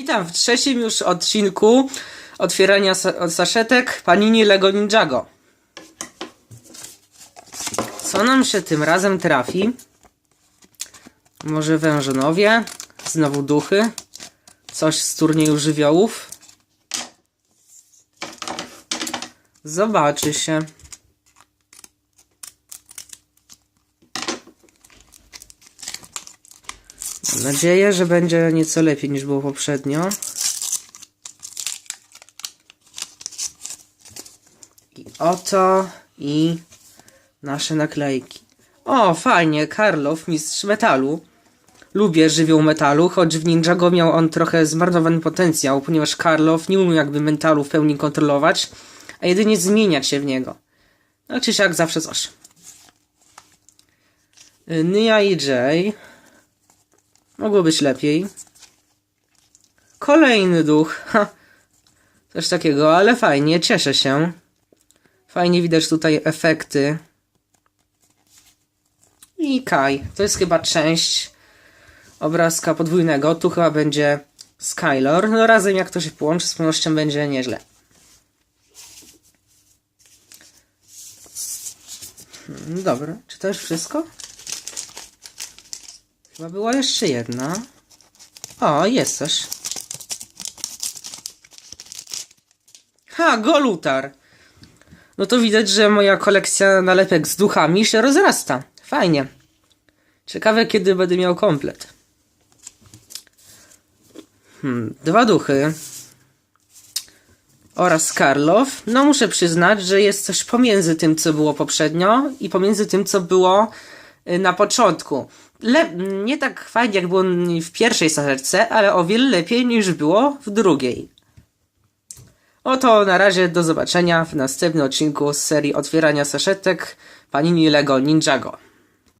Witam w trzecim już odcinku otwierania od saszetek Panini Lego Ninjago. Co nam się tym razem trafi? Może wężonowie? Znowu duchy? Coś z turnieju żywiołów? Zobaczy się. Mam nadzieję, że będzie nieco lepiej niż było poprzednio. I oto i nasze naklejki. O, fajnie, Karlow, mistrz metalu. Lubię żywioł metalu, choć w Ninjago miał on trochę zmarnowany potencjał, ponieważ Karlow nie umiał jakby metalu w pełni kontrolować, a jedynie zmieniać się w niego. No czy siak zawsze coś. Y, Nia i Jay. Mogło być lepiej. Kolejny duch. Ha. Coś takiego, ale fajnie, cieszę się. Fajnie widać tutaj efekty. I Kai. To jest chyba część obrazka podwójnego. Tu chyba będzie Skylor. No razem jak to się połączy, z pewnością będzie nieźle. Hmm, Dobra, czy to już wszystko? Chyba była jeszcze jedna. O, jest coś. Ha, Golutar. No to widać, że moja kolekcja nalepek z duchami się rozrasta. Fajnie. Ciekawe, kiedy będę miał komplet. Hmm, dwa duchy. Oraz Karlow. No muszę przyznać, że jest coś pomiędzy tym, co było poprzednio i pomiędzy tym, co było y, na początku. Le nie tak fajnie, jak było w pierwszej saszetce, ale o wiele lepiej niż było w drugiej. Oto na razie do zobaczenia w następnym odcinku z serii otwierania saszetek Panini Lego Ninjago.